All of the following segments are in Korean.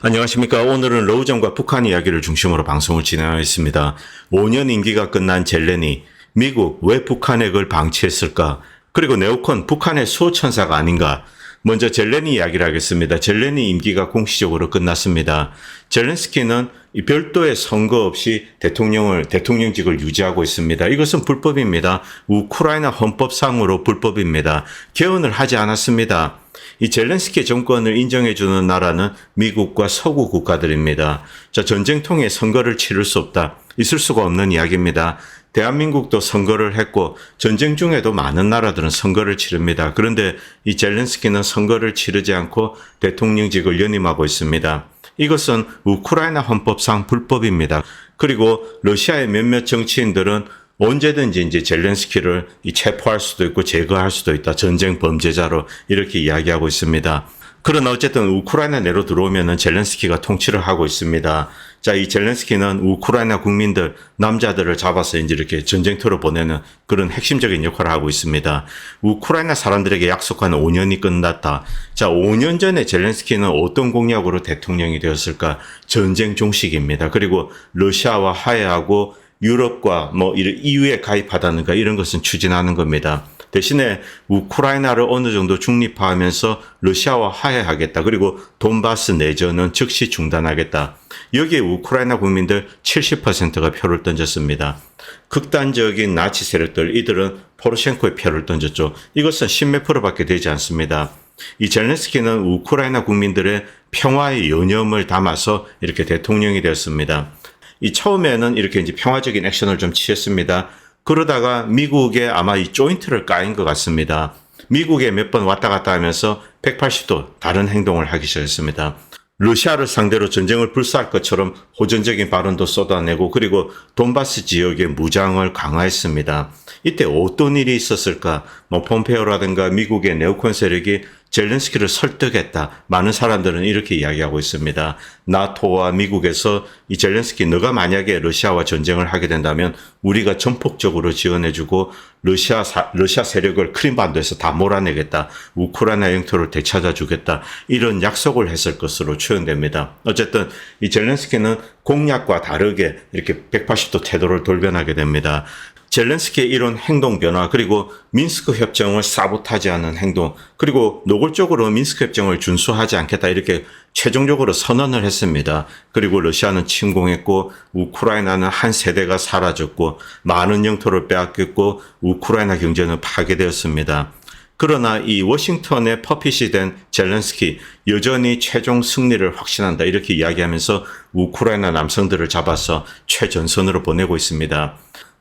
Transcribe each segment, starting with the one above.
안녕하십니까. 오늘은 러우정과 북한 이야기를 중심으로 방송을 진행하겠습니다. 5년 임기가 끝난 젤렌이 미국 왜 그걸 방치했을까? 그리고 네오콘 북한의 수호천사가 아닌가? 먼저 젤렌이 이야기를 하겠습니다. 젤렌이 임기가 공식적으로 끝났습니다. 젤렌스키는 이 별도의 선거 없이 대통령을 대통령직을 유지하고 있습니다. 이것은 불법입니다. 우크라이나 헌법상으로 불법입니다. 개헌을 하지 않았습니다. 이 젤렌스키 정권을 인정해주는 나라는 미국과 서구 국가들입니다. 자, 전쟁통에 선거를 치를 수 없다. 있을 수가 없는 이야기입니다. 대한민국도 선거를 했고 전쟁 중에도 많은 나라들은 선거를 치릅니다. 그런데 이 젤렌스키는 선거를 치르지 않고 대통령직을 연임하고 있습니다. 이것은 우크라이나 헌법상 불법입니다. 그리고 러시아의 몇몇 정치인들은 언제든지 이제 젤렌스키를 이 체포할 수도 있고 제거할 수도 있다. 전쟁 범죄자로 이렇게 이야기하고 있습니다. 그러나 어쨌든 우크라이나 내로 들어오면은 젤렌스키가 통치를 하고 있습니다. 자, 이 젤렌스키는 우크라이나 국민들, 남자들을 잡아서 이제 이렇게 전쟁터로 보내는 그런 핵심적인 역할을 하고 있습니다. 우크라이나 사람들에게 약속한 5년이 끝났다. 자, 5년 전에 젤렌스키는 어떤 공약으로 대통령이 되었을까? 전쟁 종식입니다. 그리고 러시아와 화해하고 유럽과 뭐 EU에 가입하다는가 이런 것은 추진하는 겁니다. 대신에 우크라이나를 어느 정도 중립화하면서 러시아와 화해하겠다. 그리고 돈바스 내전은 즉시 중단하겠다. 여기에 우크라이나 국민들 70%가 표를 던졌습니다. 극단적인 나치 세력들 이들은 포르셴코의 표를 던졌죠. 이것은 10몇 프로밖에 되지 않습니다. 이 젤렌스키는 우크라이나 국민들의 평화의 여념을 담아서 이렇게 대통령이 되었습니다. 이 처음에는 이렇게 이제 평화적인 액션을 좀 취했습니다. 그러다가 미국에 아마 이 조인트를 까인 것 같습니다. 미국에 몇 번 왔다 갔다 하면서 180도 다른 행동을 하기 시작했습니다. 러시아를 상대로 전쟁을 불사할 것처럼 호전적인 발언도 쏟아내고 그리고 돈바스 지역의 무장을 강화했습니다. 이때 어떤 일이 있었을까? 뭐 폼페오라든가 미국의 네오콘 세력이 젤렌스키를 설득했다. 많은 사람들은 이렇게 이야기하고 있습니다. 나토와 미국에서 이 젤렌스키 너가 만약에 러시아와 전쟁을 하게 된다면 우리가 전폭적으로 지원해주고 러시아 사, 러시아 세력을 크림반도에서 다 몰아내겠다. 우크라이나 영토를 되찾아주겠다. 이런 약속을 했을 것으로 추정됩니다. 어쨌든 이 젤렌스키는 공약과 다르게 이렇게 180도 태도를 돌변하게 됩니다. 젤렌스키의 이런 행동 변화 그리고 민스크 협정을 사보타지하는 행동 그리고 노골적으로 민스크 협정을 준수하지 않겠다 이렇게 최종적으로 선언을 했습니다. 그리고 러시아는 침공했고 우크라이나는 한 세대가 사라졌고 많은 영토를 빼앗겼고 우크라이나 경제는 파괴되었습니다. 그러나 이 워싱턴의 퍼핏이 된 젤렌스키 여전히 최종 승리를 확신한다 이렇게 이야기하면서 우크라이나 남성들을 잡아서 최전선으로 보내고 있습니다.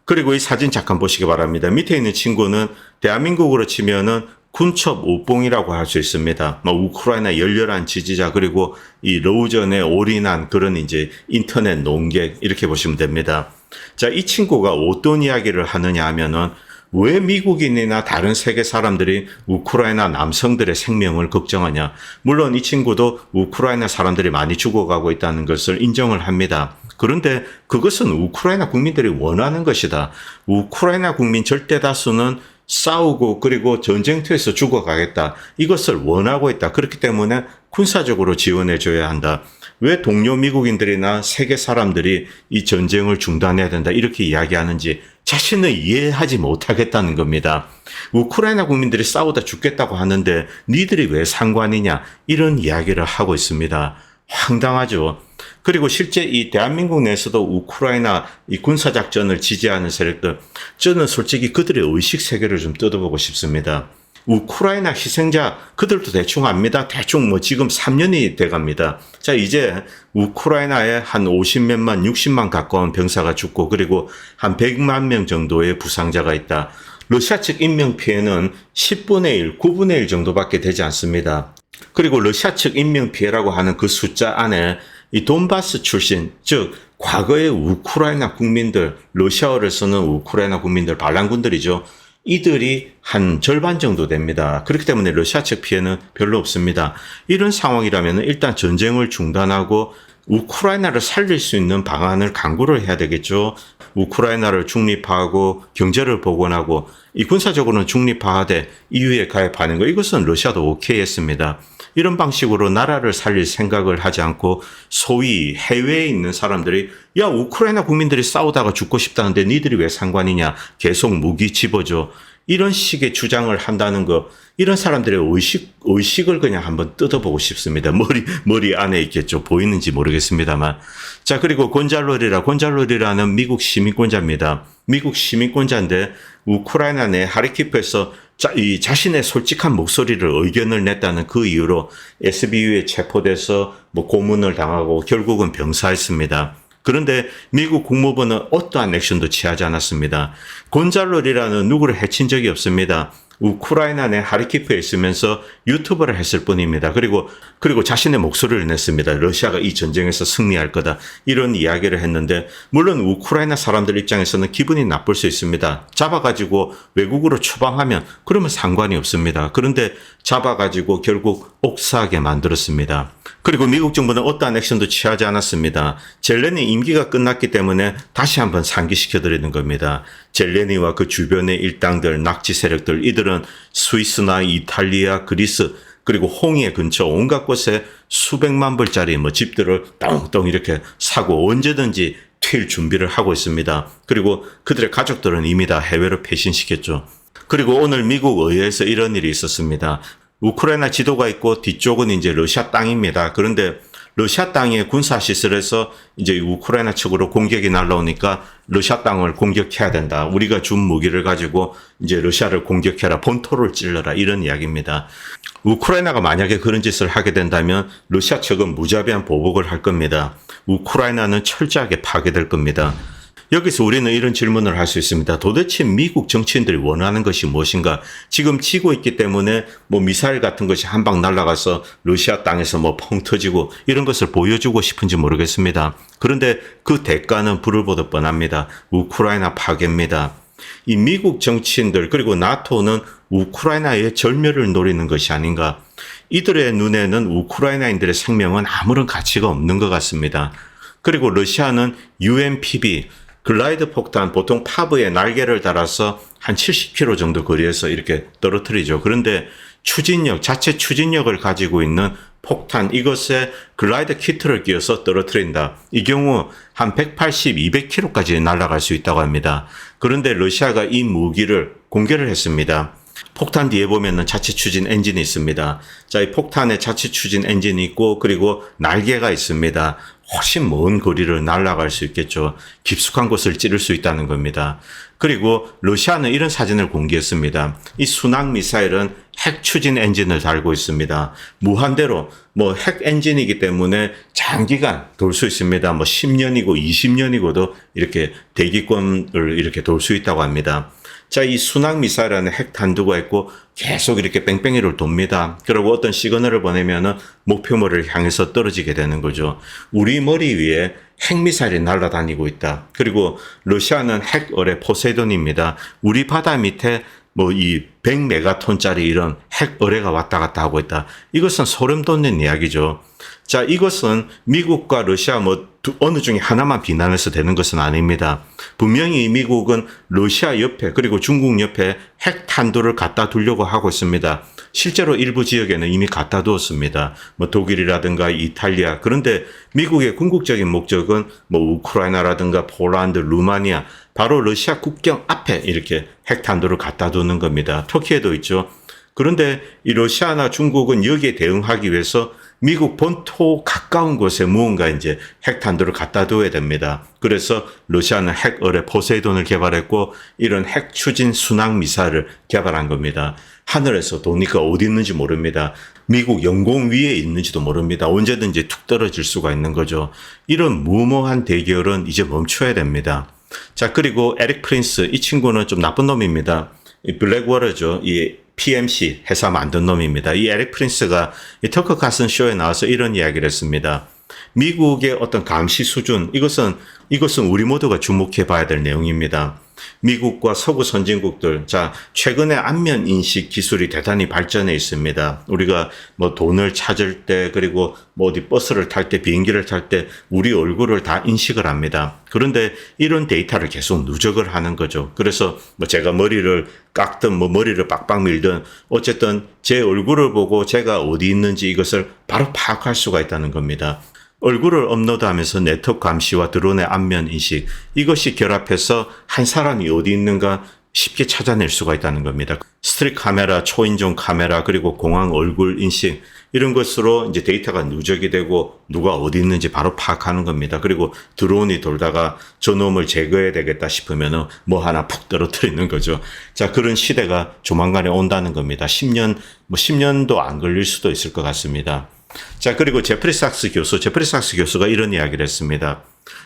그리고 이 사진 잠깐 보시기 바랍니다. 밑에 있는 친구는 대한민국으로 치면은 군첩 오봉이라고 할 수 있습니다. 뭐 우크라이나 열렬한 지지자 그리고 이 러우전에 올인한 그런 이제 인터넷 농객 이렇게 보시면 됩니다. 자, 이 친구가 어떤 이야기를 하느냐 하면은 왜 미국인이나 다른 세계 사람들이 우크라이나 남성들의 생명을 걱정하냐? 물론 이 친구도 우크라이나 사람들이 많이 죽어가고 있다는 것을 인정을 합니다. 그런데 그것은 우크라이나 국민들이 원하는 것이다. 우크라이나 국민 절대 다수는 싸우고 그리고 전쟁터에서 죽어가겠다. 이것을 원하고 있다. 그렇기 때문에 군사적으로 지원해 줘야 한다. 왜 동료 미국인들이나 세계 사람들이 이 전쟁을 중단해야 된다. 이렇게 이야기하는지 자신을 이해하지 못하겠다는 겁니다. 우크라이나 국민들이 싸우다 죽겠다고 하는데 니들이 왜 상관이냐. 이런 이야기를 하고 있습니다. 황당하죠. 그리고 실제 이 대한민국 내에서도 우크라이나 이 군사작전을 지지하는 세력들, 저는 솔직히 그들의 의식 세계를 좀 뜯어보고 싶습니다. 우크라이나 희생자, 그들도 대충 압니다. 대충 뭐 지금 3년이 돼 갑니다. 자, 이제 우크라이나에 한 50몇만, 60만 가까운 병사가 죽고, 그리고 한 100만 명 정도의 부상자가 있다. 러시아 측 인명 피해는 10분의 1, 9분의 1 정도밖에 되지 않습니다. 그리고 러시아 측 인명 피해라고 하는 그 숫자 안에 이 돈바스 출신, 즉, 과거의 우크라이나 국민들, 러시아어를 쓰는 우크라이나 국민들, 반란군들이죠. 이들이 한 절반 정도 됩니다. 그렇기 때문에 러시아 측 피해는 별로 없습니다. 이런 상황이라면 일단 전쟁을 중단하고 우크라이나를 살릴 수 있는 방안을 강구를 해야 되겠죠. 우크라이나를 중립화하고 경제를 복원하고 이 군사적으로는 중립화하되 EU에 가입하는 거 이것은 러시아도 오케이 했습니다. 이런 방식으로 나라를 살릴 생각을 하지 않고 소위 해외에 있는 사람들이 야 우크라이나 국민들이 싸우다가 죽고 싶다는데 니들이 왜 상관이냐? 계속 무기 집어줘. 이런 식의 주장을 한다는 거 이런 사람들의 의식 의식을 그냥 한번 뜯어보고 싶습니다. 머리 머리 안에 있겠죠. 보이는지 모르겠습니다만. 자 그리고 곤잘로리라 곤잘로리라는 미국 시민권자입니다. 미국 시민권자인데 우크라이나 내 하리키프에서 자, 이 자신의 솔직한 목소리를 의견을 냈다는 그 이유로 SBU에 체포돼서 뭐 고문을 당하고 결국은 병사했습니다. 그런데 미국 국무부는 어떠한 액션도 취하지 않았습니다. 곤잘로리라는 누구를 해친 적이 없습니다. 우크라이나 내 하리키프에 있으면서 유튜브를 했을 뿐입니다. 그리고 그리고 자신의 목소리를 냈습니다. 러시아가 이 전쟁에서 승리할 거다. 이런 이야기를 했는데 물론 우크라이나 사람들 입장에서는 기분이 나쁠 수 있습니다. 잡아가지고 외국으로 추방하면 그러면 상관이 없습니다. 그런데 잡아가지고 결국 옥사하게 만들었습니다. 그리고 미국 정부는 어떠한 액션도 취하지 않았습니다. 젤렌이 임기가 끝났기 때문에 다시 한번 상기시켜드리는 겁니다. 젤레니와 그 주변의 일당들, 낙지 세력들, 이들은 스위스나 이탈리아, 그리스, 그리고 홍해 근처 온갖 곳에 수백만 불짜리 뭐 집들을 똥똥 이렇게 사고 언제든지 튈 준비를 하고 있습니다. 그리고 그들의 가족들은 이미 다 해외로 패신시켰죠. 그리고 오늘 미국 의회에서 이런 일이 있었습니다. 우크라이나 지도가 있고 뒤쪽은 이제 러시아 땅입니다. 그런데 러시아 땅의 군사 시설에서 이제 우크라이나 측으로 공격이 날라오니까 러시아 땅을 공격해야 된다. 우리가 준 무기를 가지고 이제 러시아를 공격해라. 본토를 찔러라. 이런 이야기입니다. 우크라이나가 만약에 그런 짓을 하게 된다면 러시아 측은 무자비한 보복을 할 겁니다. 우크라이나는 철저하게 파괴될 겁니다. 여기서 우리는 이런 질문을 할 수 있습니다. 도대체 미국 정치인들이 원하는 것이 무엇인가? 지금 치고 있기 때문에 뭐 미사일 같은 것이 한 방 날아가서 러시아 땅에서 뭐 펑 터지고 이런 것을 보여주고 싶은지 모르겠습니다. 그런데 그 대가는 불을 보듯 뻔합니다. 우크라이나 파괴입니다. 이 미국 정치인들 그리고 나토는 우크라이나의 절멸을 노리는 것이 아닌가. 이들의 눈에는 우크라이나인들의 생명은 아무런 가치가 없는 것 같습니다. 그리고 러시아는 UMPB 글라이드 폭탄 보통 파브에 날개를 달아서 한 70km 정도 거리에서 이렇게 떨어뜨리죠. 그런데 추진력, 자체 추진력을 가지고 있는 폭탄 이것에 글라이드 키트를 끼워서 떨어뜨린다. 이 경우 한 180, 200km까지 날아갈 수 있다고 합니다. 그런데 러시아가 이 무기를 공개를 했습니다. 폭탄 뒤에 보면은 자체 추진 엔진이 있습니다. 자, 이 폭탄에 자체 추진 엔진이 있고 그리고 날개가 있습니다. 훨씬 먼 거리를 날아갈 수 있겠죠. 깊숙한 곳을 찌를 수 있다는 겁니다. 그리고 러시아는 이런 사진을 공개했습니다. 이 순항 미사일은 핵 추진 엔진을 달고 있습니다. 무한대로 뭐 핵 엔진이기 때문에 장기간 돌 수 있습니다. 뭐 10년이고 20년이고도 이렇게 대기권을 이렇게 돌 수 있다고 합니다. 자, 이 순항 미사일은 핵 탄두가 있고 계속 이렇게 뺑뺑이를 돕니다. 그리고 어떤 시그널을 보내면은 목표물을 향해서 떨어지게 되는 거죠. 우리 머리 위에 핵미사일이 날아다니고 있다. 그리고 러시아는 핵 어뢰 포세이돈입니다. 우리 바다 밑에 뭐 이 100메가톤짜리 이런 핵 어뢰가 왔다 갔다 하고 있다. 이것은 소름 돋는 이야기죠. 자, 이것은 미국과 러시아 뭐 두- 어느 중에 하나만 비난해서 되는 것은 아닙니다. 분명히 미국은 러시아 옆에 그리고 중국 옆에 핵 탄두를 갖다 두려고 하고 있습니다. 실제로 일부 지역에는 이미 갖다 두었습니다. 뭐 독일이라든가 이탈리아. 그런데 미국의 궁극적인 목적은 뭐 우크라이나라든가 폴란드, 루마니아 바로 러시아 국경 앞에 이렇게 핵 탄두를 갖다 두는 겁니다. 터키에도 있죠. 그런데 이 러시아나 중국은 여기에 대응하기 위해서 미국 본토 가까운 곳에 무언가 이제 핵탄두를 갖다 둬야 됩니다. 그래서 러시아는 핵 어뢰 포세이돈을 개발했고 이런 핵 추진 순항 미사일을 개발한 겁니다. 하늘에서 도니까 어디 있는지 모릅니다. 미국 영공 위에 있는지도 모릅니다. 언제든지 툭 떨어질 수가 있는 거죠. 이런 무모한 대결은 이제 멈춰야 됩니다. 자, 그리고 에릭 프린스, 이 친구는 좀 나쁜 놈입니다. 이 블랙워러죠. 이 PMC 회사 만든 놈입니다. 이 에릭 프린스가 이 터커 카슨 쇼에 나와서 이런 이야기를 했습니다. 미국의 어떤 감시 수준, 이것은, 이것은 우리 모두가 주목해 봐야 될 내용입니다. 미국과 서구 선진국들, 자, 최근에 안면 인식 기술이 대단히 발전해 있습니다. 우리가 뭐 돈을 찾을 때, 그리고 뭐 어디 버스를 탈 때, 비행기를 탈 때, 우리 얼굴을 다 인식을 합니다. 그런데 이런 데이터를 계속 누적을 하는 거죠. 그래서 뭐 제가 머리를 깎든 뭐 머리를 빡빡 밀든 어쨌든 제 얼굴을 보고 제가 어디 있는지 이것을 바로 파악할 수가 있다는 겁니다. 얼굴을 업로드하면서 네트워크 감시와 드론의 안면 인식 이것이 결합해서 한 사람이 어디 있는가 쉽게 찾아낼 수가 있다는 겁니다. 스트릿 카메라, 초인종 카메라, 그리고 공항 얼굴 인식 이런 것으로 이제 데이터가 누적이 되고 누가 어디 있는지 바로 파악하는 겁니다. 그리고 드론이 돌다가 저놈을 제거해야 되겠다 싶으면은 뭐 하나 푹 떨어뜨리는 거죠. 자, 그런 시대가 조만간에 온다는 겁니다. 10년, 뭐 10년도 안 걸릴 수도 있을 것 같습니다. 자, 그리고 제프리 삭스 교수, 제프리 삭스 교수가 이런 이야기를 했습니다.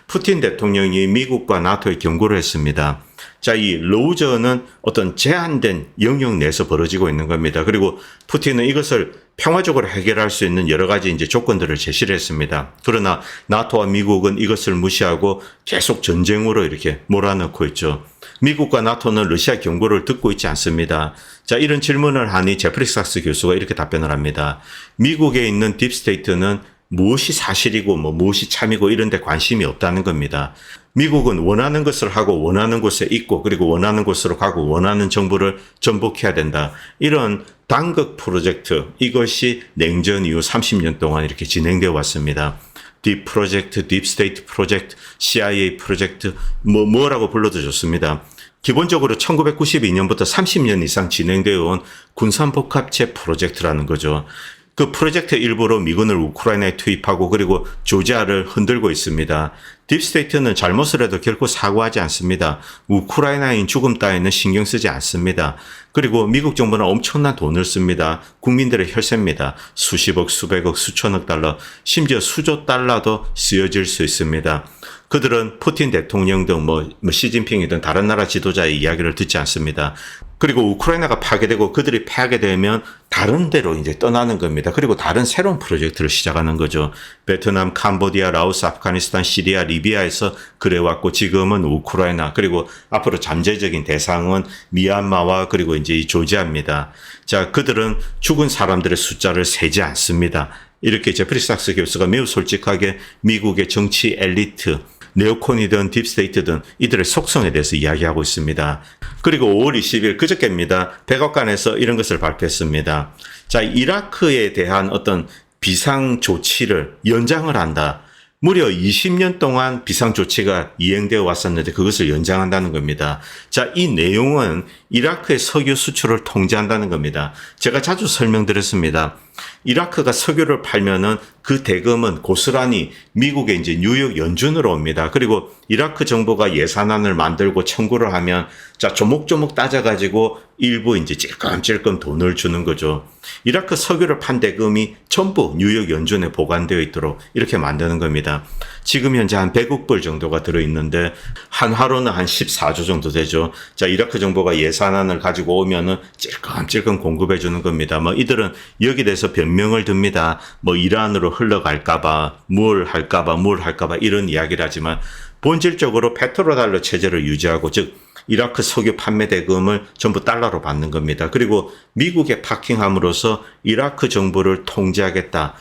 푸틴 대통령이 미국과 나토에 경고를 했습니다. 자, 이 로저는 어떤 제한된 영역 내에서 벌어지고 있는 겁니다. 그리고 푸틴은 이것을 평화적으로 해결할 수 있는 여러 가지 이제 조건들을 제시를 했습니다. 그러나 나토와 미국은 이것을 무시하고 계속 전쟁으로 이렇게 몰아넣고 있죠. 미국과 나토는 러시아 경고를 듣고 있지 않습니다. 자, 이런 질문을 하니 제프리 삭스 교수가 이렇게 답변을 합니다. 미국에 있는 딥스테이트는 무엇이 사실이고 뭐 무엇이 참이고 이런 데 관심이 없다는 겁니다. 미국은 원하는 것을 하고 원하는 곳에 있고 그리고 원하는 곳으로 가고 원하는 정보를 전복해야 된다. 이런 단극 프로젝트 이것이 냉전 이후 30년 동안 이렇게 진행되어 왔습니다. 딥 프로젝트, 딥 스테이트 프로젝트, CIA 프로젝트 뭐 뭐라고 불러도 좋습니다. 기본적으로 1992년부터 30년 이상 진행되어 온 군산복합체 프로젝트라는 거죠. 그 프로젝트 일부로 미군을 우크라이나에 투입하고 그리고 조지아를 흔들고 있습니다. 딥스테이트는 잘못을 해도 결코 사과하지 않습니다. 우크라이나인 죽음 따위는 신경 쓰지 않습니다. 그리고 미국 정부는 엄청난 돈을 씁니다. 국민들의 혈세입니다. 수십억, 수백억, 수천억 달러, 심지어 수조 달러도 쓰여질 수 있습니다. 그들은 푸틴 대통령 등 뭐, 뭐 시진핑이든 다른 나라 지도자의 이야기를 듣지 않습니다. 그리고 우크라이나가 파괴되고 그들이 패하게 되면 다른 데로 이제 떠나는 겁니다. 그리고 다른 새로운 프로젝트를 시작하는 거죠. 베트남, 캄보디아, 라오스, 아프가니스탄, 시리아, 리비아에서 그래왔고 지금은 우크라이나 그리고 앞으로 잠재적인 대상은 미얀마와 그리고 이제 이 조지아입니다. 자, 그들은 죽은 사람들의 숫자를 세지 않습니다. 이렇게 제프리 삭스 교수가 매우 솔직하게 미국의 정치 엘리트, 네오콘이든 딥스테이트든 이들의 속성에 대해서 이야기하고 있습니다. 그리고 5월 20일 그저께입니다. 백악관에서 이런 것을 발표했습니다. 자, 이라크에 대한 어떤 비상 조치를 연장을 한다. 무려 20년 동안 비상 조치가 이행되어 왔었는데 그것을 연장한다는 겁니다. 자, 이 내용은 이라크의 석유 수출을 통제한다는 겁니다. 제가 자주 설명드렸습니다. 이라크가 석유를 팔면은 그 대금은 고스란히 미국의 이제 뉴욕 연준으로 옵니다. 그리고 이라크 정부가 예산안을 만들고 청구를 하면 자 조목조목 따져가지고 일부 이제 찔끔찔끔 돈을 주는 거죠. 이라크 석유를 판 대금이 전부 뉴욕 연준에 보관되어 있도록 이렇게 만드는 겁니다. 지금 현재 한 100억 불 정도가 들어있는데 한화로는 한 14조 정도 되죠. 자 이라크 정부가 예산안을 가지고 오면은 찔끔찔끔 공급해 주는 겁니다. 뭐 이들은 여기 대해서 변명을 듭니다. 뭐 이란으로 흘러갈까봐 뭘 할까봐 뭘 할까봐 이런 이야기를 하지만 본질적으로 페트로달러 체제를 유지하고 즉 이라크 석유 판매 대금을 전부 달러로 받는 겁니다. 그리고 미국에 파킹함으로써 이라크 정부를 통제하겠다.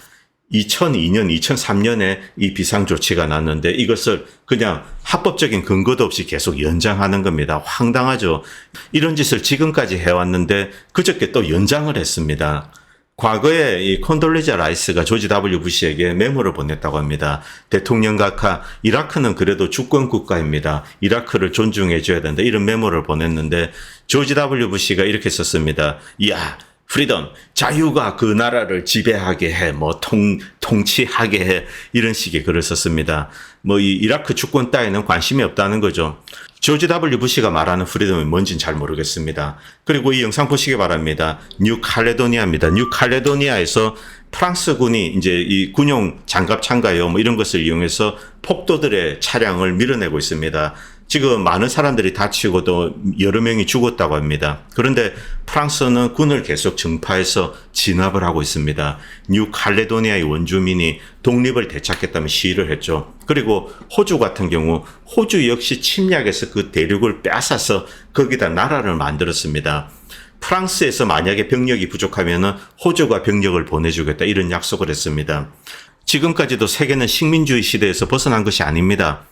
2002년, 2003년에 이 비상 조치가 났는데 이것을 그냥 합법적인 근거도 없이 계속 연장하는 겁니다. 황당하죠. 이런 짓을 지금까지 해왔는데 그저께 또 연장을 했습니다. 과거에 이 콘돌리자 라이스가 조지 W 부시에게 메모를 보냈다고 합니다. 대통령 각하 이라크는 그래도 주권 국가입니다. 이라크를 존중해 줘야 된다. 이런 메모를 보냈는데 조지 W 부시가 이렇게 썼습니다. 야, 프리덤, 자유가 그 나라를 지배하게 해, 뭐 통, 통치하게 해, 이런 식의 글을 썼습니다. 뭐 이 이라크 주권 따위는 관심이 없다는 거죠. 조지 W 부시가 말하는 프리덤이 뭔진 잘 모르겠습니다. 그리고 이 영상 보시기 바랍니다. 뉴 칼레도니아입니다. 뉴 칼레도니아에서 프랑스군이 이제 이 군용 장갑 참가요 뭐 이런 것을 이용해서 폭도들의 차량을 밀어내고 있습니다. 지금 많은 사람들이 다치고 또 여러 명이 죽었다고 합니다. 그런데 프랑스는 군을 계속 증파해서 진압을 하고 있습니다. 뉴 칼레도니아의 원주민이 독립을 되찾겠다며 시위를 했죠. 그리고 호주 같은 경우 호주 역시 침략해서 그 대륙을 빼앗아서 거기다 나라를 만들었습니다. 프랑스에서 만약에 병력이 부족하면은 호주가 병력을 보내주겠다 이런 약속을 했습니다. 지금까지도 세계는 식민주의 시대에서 벗어난 것이 아닙니다.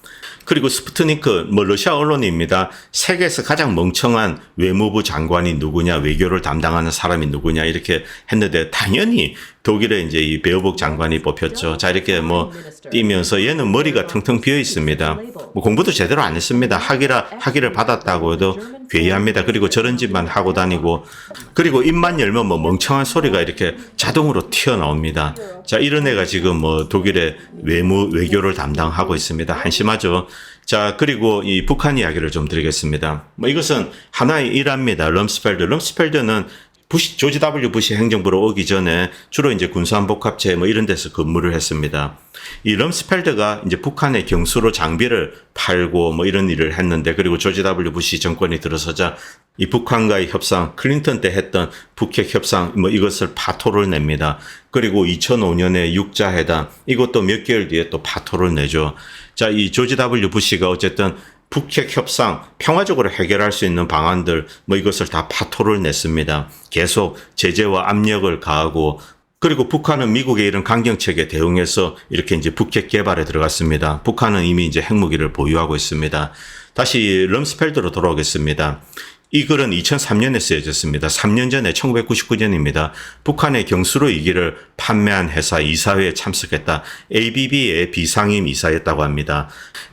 그리고 스푸트니크, 뭐 러시아 언론입니다. 세계에서 가장 멍청한 외무부 장관이 누구냐, 외교를 담당하는 사람이 누구냐 이렇게 했는데 당연히 독일의 이제 이 베어복 장관이 뽑혔죠. 자 이렇게 뭐 뛰면서 얘는 머리가 텅텅 비어 있습니다. 뭐 공부도 제대로 안 했습니다. 학위라 학위를 받았다고 해도 괴이합니다. 그리고 저런 짓만 하고 다니고 그리고 입만 열면 뭐 멍청한 소리가 이렇게 자동으로 튀어나옵니다. 자 이런 애가 지금 뭐 독일의 외무 외교를 담당하고 있습니다. 한심하죠. 자, 그리고 이 북한 이야기를 좀 드리겠습니다. 뭐 이것은 하나의 일화입니다. 럼스펠드. 럼스펠드는 부시, 조지 W 부시 행정부로 오기 전에 주로 이제 군수안복합체 뭐 이런 데서 근무를 했습니다. 이 럼스펠드가 이제 북한의 경수로 장비를 팔고 뭐 이런 일을 했는데 그리고 조지 W 부시 정권이 들어서자 이 북한과의 협상, 클린턴 때 했던 북핵 협상 뭐 이것을 파토를 냅니다. 그리고 2005년에 육자 회담 이것도 몇 개월 뒤에 또 파토를 내죠. 자, 이 조지 W 부시가 어쨌든 북핵 협상 평화적으로 해결할 수 있는 방안들 뭐 이것을 다 파토를 냈습니다. 계속 제재와 압력을 가하고 그리고 북한은 미국의 이런 강경책에 대응해서 이렇게 이제 북핵 개발에 들어갔습니다. 북한은 이미 이제 핵무기를 보유하고 있습니다. 다시 럼스펠드로 돌아오겠습니다. 이 글은 2003년에 쓰여졌습니다. 3년 전에 1999년입니다. 북한의 경수로 이기를 판매한 회사 이사회에 참석했다. ABB의 비상임 이사였다고 합니다.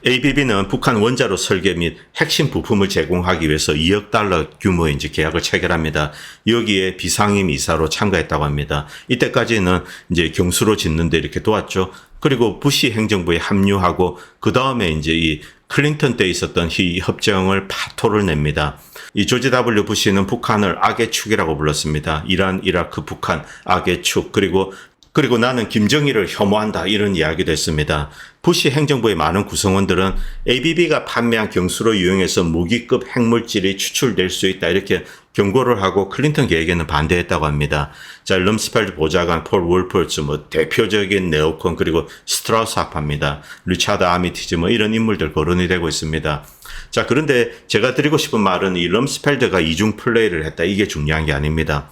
ABB는 북한 원자로 설계 및 핵심 부품을 제공하기 위해서 2억 달러 규모의 이제 계약을 체결합니다. 여기에 비상임 이사로 참가했다고 합니다. 이때까지는 이제 경수로 짓는데 이렇게 도왔죠. 그리고 부시 행정부에 합류하고 그 다음에 이제 이 클린턴 때 있었던 이 협정을 파토를 냅니다. 이 조지 W 부시는 북한을 악의 축이라고 불렀습니다. 이란, 이라크, 북한 악의 축 그리고 그리고 나는 김정일을 혐오한다 이런 이야기도 했습니다. 부시 행정부의 많은 구성원들은 ABB가 판매한 경수로 이용해서 무기급 핵물질이 추출될 수 있다 이렇게 경고를 하고 클린턴 계획에는 반대했다고 합니다. 자, 럼스펠드 보좌관 폴 월펄츠 뭐 대표적인 네오콘 그리고 스트라우스 학파입니다. 리차드 아미티즈 뭐 이런 인물들 거론이 되고 있습니다. 자, 그런데 제가 드리고 싶은 말은 이 럼스펠드가 이중 플레이를 했다 이게 중요한 게 아닙니다.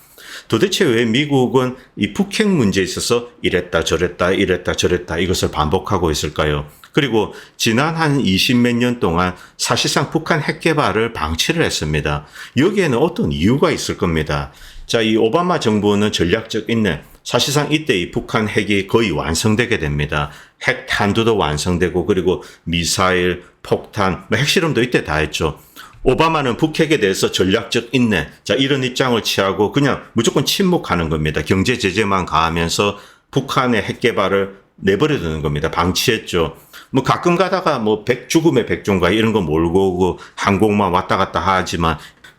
도대체 왜 미국은 이 북핵 문제에 있어서 이랬다 저랬다 이랬다 저랬다 이것을 반복하고 있을까요? 그리고 지난 한 20 몇 년 동안 사실상 북한 핵 개발을 방치를 했습니다. 여기에는 어떤 이유가 있을 겁니다. 자, 이 오바마 정부는 전략적 인내, 사실상 이때 이 북한 핵이 거의 완성되게 됩니다. 핵 탄두도 완성되고 그리고 미사일, 폭탄, 뭐 핵실험도 이때 다 했죠. 오바마는 북핵에 대해서 전략적 인내, 자, 이런 입장을 취하고 그냥 무조건 침묵하는 겁니다. 경제 제재만 가하면서 북한의 핵 개발을 내버려 두는 겁니다. 방치했죠. 뭐 가끔 가다가 뭐 백, 죽음의 백종가 이런 거 몰고 오고 항공만 왔다 갔다 하지만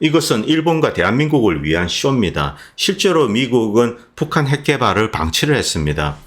이것은 일본과 대한민국을 위한 쇼입니다. 실제로 미국은 북한 핵 개발을 방치를 했습니다.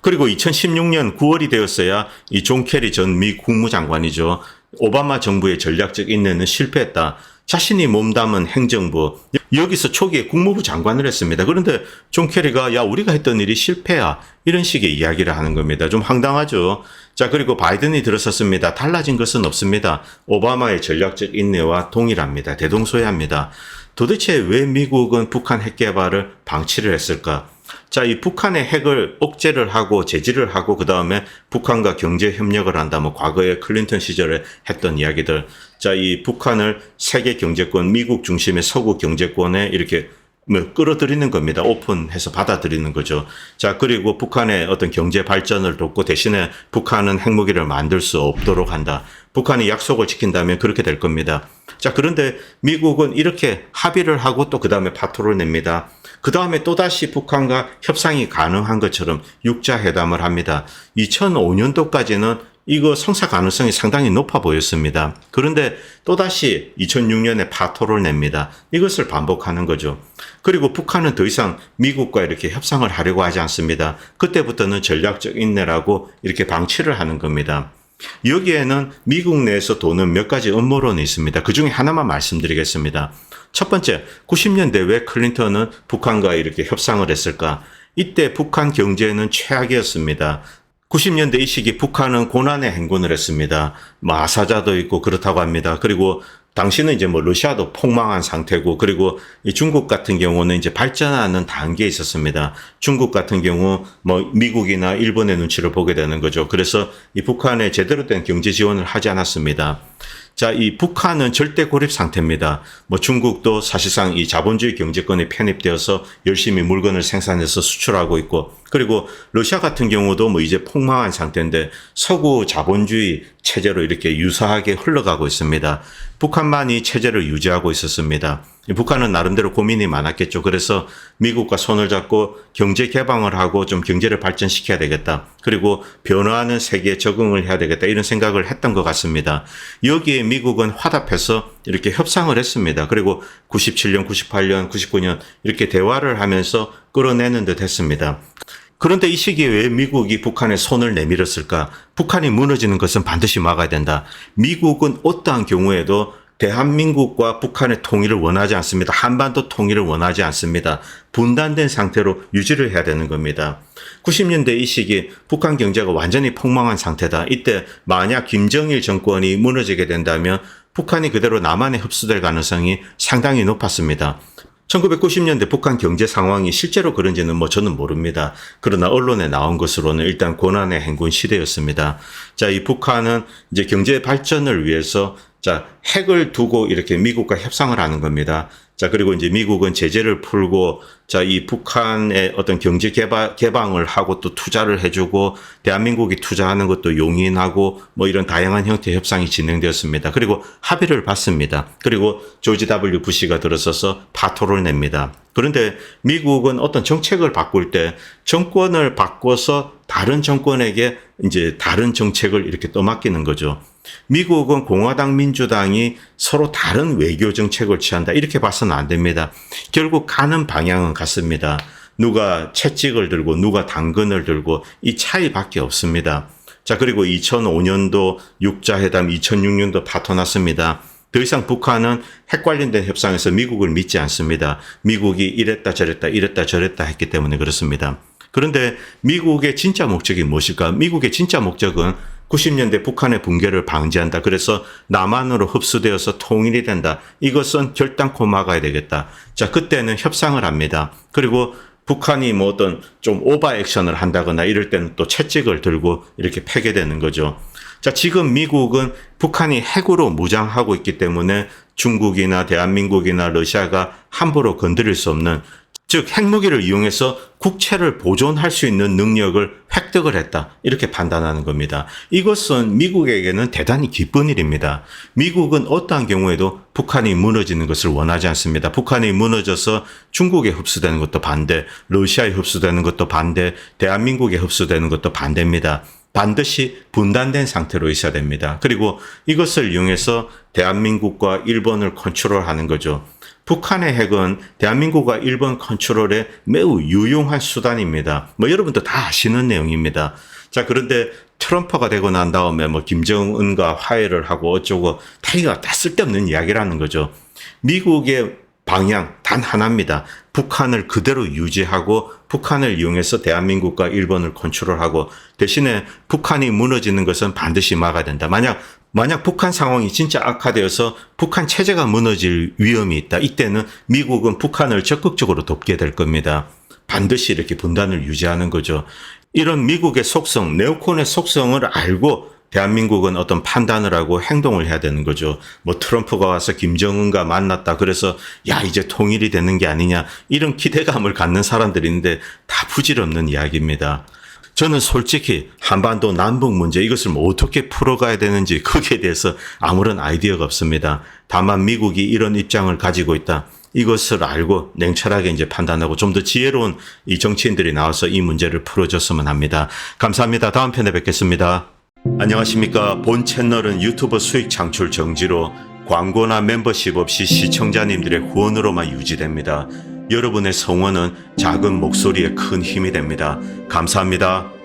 그리고 2016년 9월이 되었어야 이 존 캐리 전 미 국무장관이죠. 오바마 정부의 전략적 인내는 실패했다. 자신이 몸담은 행정부 여기서 초기에 국무부 장관을 했습니다. 그런데 존 캐리가 야 우리가 했던 일이 실패야 이런 식의 이야기를 하는 겁니다. 좀 황당하죠. 자 그리고 바이든이 들어섰습니다. 달라진 것은 없습니다. 오바마의 전략적 인내와 동일합니다. 대동소이합니다. 도대체 왜 미국은 북한 핵 개발을 방치를 했을까? 자, 이 북한의 핵을 억제를 하고 제지를 하고 그 다음에 북한과 경제 협력을 한다. 뭐 과거에 클린턴 시절에 했던 이야기들. 자, 이 북한을 세계 경제권, 미국 중심의 서구 경제권에 이렇게 뭐 끌어들이는 겁니다. 오픈해서 받아들이는 거죠. 자, 그리고 북한의 어떤 경제 발전을 돕고 대신에 북한은 핵무기를 만들 수 없도록 한다. 북한이 약속을 지킨다면 그렇게 될 겁니다. 자, 그런데 미국은 이렇게 합의를 하고 또 그 다음에 파토를 냅니다. 그 다음에 또다시 북한과 협상이 가능한 것처럼 육자 회담을 합니다. 2005년도까지는 이거 성사 가능성이 상당히 높아 보였습니다. 그런데 또다시 2006년에 파토를 냅니다. 이것을 반복하는 거죠. 그리고 북한은 더 이상 미국과 이렇게 협상을 하려고 하지 않습니다. 그때부터는 전략적 인내라고 이렇게 방치를 하는 겁니다. 여기에는 미국 내에서 도는 몇 가지 음모론이 있습니다. 그 중에 하나만 말씀드리겠습니다. 첫 번째, 90년대 왜 클린턴은 북한과 이렇게 협상을 했을까? 이때 북한 경제는 최악이었습니다. 90년대 이 시기 북한은 고난의 행군을 했습니다. 뭐 아사자도 있고 그렇다고 합니다. 그리고 당시는 이제 뭐 러시아도 폭망한 상태고 그리고 이 중국 같은 경우는 이제 발전하는 단계에 있었습니다. 중국 같은 경우 뭐 미국이나 일본의 눈치를 보게 되는 거죠. 그래서 이 북한에 제대로 된 경제 지원을 하지 않았습니다. 자, 이 북한은 절대 고립 상태입니다. 뭐 중국도 사실상 이 자본주의 경제권에 편입되어서 열심히 물건을 생산해서 수출하고 있고 그리고 러시아 같은 경우도 뭐 이제 폭망한 상태인데 서구 자본주의 체제로 이렇게 유사하게 흘러가고 있습니다. 북한만이 체제를 유지하고 있었습니다. 이 북한은 나름대로 고민이 많았겠죠. 그래서 미국과 손을 잡고 경제 개방을 하고 좀 경제를 발전시켜야 되겠다. 그리고 변화하는 세계에 적응을 해야 되겠다. 이런 생각을 했던 것 같습니다. 여기에 미국은 화답해서 이렇게 협상을 했습니다. 그리고 97년, 98년, 99년 이렇게 대화를 하면서 끌어내는 듯 했습니다. 그런데 이 시기에 왜 미국이 북한에 손을 내밀었을까? 북한이 무너지는 것은 반드시 막아야 된다. 미국은 어떠한 경우에도 대한민국과 북한의 통일을 원하지 않습니다. 한반도 통일을 원하지 않습니다. 분단된 상태로 유지를 해야 되는 겁니다. 90년대 이 시기 북한 경제가 완전히 폭망한 상태다. 이때 만약 김정일 정권이 무너지게 된다면 북한이 그대로 남한에 흡수될 가능성이 상당히 높았습니다. 1990년대 북한 경제 상황이 실제로 그런지는 뭐 저는 모릅니다. 그러나 언론에 나온 것으로는 일단 고난의 행군 시대였습니다. 자, 이 북한은 이제 경제 발전을 위해서 자, 핵을 두고 이렇게 미국과 협상을 하는 겁니다. 자, 그리고 이제 미국은 제재를 풀고, 자, 이 북한의 어떤 경제 개방을 하고 또 투자를 해주고, 대한민국이 투자하는 것도 용인하고, 뭐 이런 다양한 형태의 협상이 진행되었습니다. 그리고 합의를 받습니다. 그리고 조지 W. 부시가 들어서서 파토를 냅니다. 그런데 미국은 어떤 정책을 바꿀 때 정권을 바꿔서 다른 정권에게 이제 다른 정책을 이렇게 떠맡기는 거죠. 미국은 공화당 민주당이 서로 다른 외교 정책을 취한다. 이렇게 봐서는 안 됩니다. 결국 가는 방향은 같습니다. 누가 채찍을 들고 누가 당근을 들고 이 차이밖에 없습니다. 자, 그리고 2005년도 육자회담, 2006년도 파토 났습니다. 더 이상 북한은 핵 관련된 협상에서 미국을 믿지 않습니다. 미국이 이랬다 저랬다 이랬다 저랬다 했기 때문에 그렇습니다. 그런데 미국의 진짜 목적이 무엇일까? 미국의 진짜 목적은 90년대 북한의 붕괴를 방지한다. 그래서 남한으로 흡수되어서 통일이 된다. 이것은 결단코 막아야 되겠다. 자, 그때는 협상을 합니다. 그리고 북한이 뭐 어떤 좀 오버 액션을 한다거나 이럴 때는 또 채찍을 들고 이렇게 패게 되는 거죠. 자, 지금 미국은 북한이 핵으로 무장하고 있기 때문에 중국이나 대한민국이나 러시아가 함부로 건드릴 수 없는 즉 핵무기를 이용해서 국채를 보존할 수 있는 능력을 획득을 했다. 이렇게 판단하는 겁니다. 이것은 미국에게는 대단히 기쁜 일입니다. 미국은 어떠한 경우에도 북한이 무너지는 것을 원하지 않습니다. 북한이 무너져서 중국에 흡수되는 것도 반대, 러시아에 흡수되는 것도 반대, 대한민국에 흡수되는 것도 반대입니다. 반드시 분단된 상태로 있어야 됩니다. 그리고 이것을 이용해서 대한민국과 일본을 컨트롤하는 거죠. 북한의 핵은 대한민국과 일본 컨트롤에 매우 유용한 수단입니다. 뭐 여러분도 다 아시는 내용입니다. 자, 그런데 트럼프가 되고 난 다음에 뭐 김정은과 화해를 하고 어쩌고 다 이거 다 쓸데없는 이야기라는 거죠. 미국의 방향 단 하나입니다. 북한을 그대로 유지하고 북한을 이용해서 대한민국과 일본을 컨트롤하고 대신에 북한이 무너지는 것은 반드시 막아야 된다. 만약 만약 북한 상황이 진짜 악화되어서 북한 체제가 무너질 위험이 있다. 이때는 미국은 북한을 적극적으로 돕게 될 겁니다. 반드시 이렇게 분단을 유지하는 거죠. 이런 미국의 속성, 네오콘의 속성을 알고 대한민국은 어떤 판단을 하고 행동을 해야 되는 거죠. 뭐 트럼프가 와서 김정은과 만났다. 그래서 야, 이제 통일이 되는 게 아니냐. 이런 기대감을 갖는 사람들이 있는데 다 부질없는 이야기입니다. 저는 솔직히 한반도 남북 문제 이것을 뭐 어떻게 풀어가야 되는지 거기에 대해서 아무런 아이디어가 없습니다. 다만 미국이 이런 입장을 가지고 있다. 이것을 알고 냉철하게 이제 판단하고 좀 더 지혜로운 이 정치인들이 나와서 이 문제를 풀어줬으면 합니다. 감사합니다. 다음 편에 뵙겠습니다. 안녕하십니까. 본 채널은 유튜브 수익 창출 정지로 광고나 멤버십 없이 시청자님들의 후원으로만 유지됩니다. 여러분의 성원은 작은 목소리에 큰 힘이 됩니다. 감사합니다.